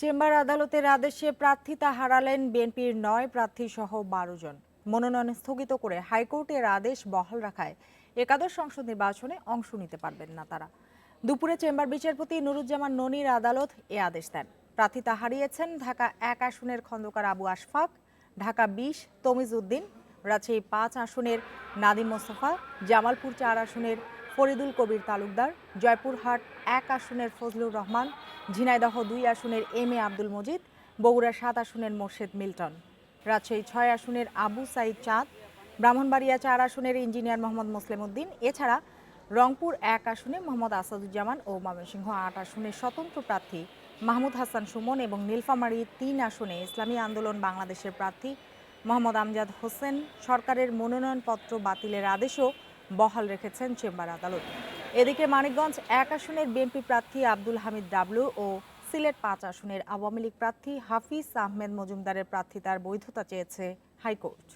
Chamber আদালতের আদেশে প্রার্থিতা হারালেন বিএনপির নয় প্রার্থী সহ বারো জন। মনোনয়ন স্থগিত করে হাইকোর্টের আদেশ বহাল রাখায় একাদশ সংসদ নির্বাচনে অংশ নিতে পারবেন না তারা। দুপুরে চেম্বার বিচারপতি নুরুজ্জামান ননির আদালত এ আদেশ দেন। প্রার্থিতা হারিয়েছেন ঢাকা এক আসনের খন্দকার আবু আশফাক, ঢাকা বিশ তমিজ উদ্দিন রাজশাহী পাঁচ আসনের নাদিম মোস্তফা, জামালপুর চার আসনের ফরিদুল কবির তালুকদার, জয়পুরহাট এক আসনের ফজলুর রহমান, ঝিনাইদহ দুই আসনের এম এ আব্দুল মজিদ, বগুড়া সাত আসনের মোর্শেদ মিল্টন। রাজশাহী ছয় আসনের আবু সাইদ চাঁদ, ব্রাহ্মণবাড়িয়া চার আসনের ইঞ্জিনিয়ার মোহাম্মদ মুসলিম উদ্দিন এছাড়া রংপুর এক আসনে মোহাম্মদ আসাদুজ্জামান ও ময়মনসিংহ আট আসনের স্বতন্ত্র প্রার্থী মাহমুদ হাসান সুমন এবং নীলফামারী তিন আসনে ইসলামী আন্দোলন বাংলাদেশের প্রার্থী মোহাম্মদ আমজাদ হোসেন সরকারের মনোনয়নপত্র বাতিলের আদেশও বহাল রেখেছেন চেম্বার আদালত। এদিকে মানিকগঞ্জ এক আসনের বিএনপি প্রার্থী আব্দুল হামিদ ডাবলু ও সিলেট পাঁচ আসনের আওয়ামী লীগ প্রার্থী হাফিজ আহমেদ মজুমদারের প্রার্থিতার বৈধতা চেয়েছে হাইকোর্ট।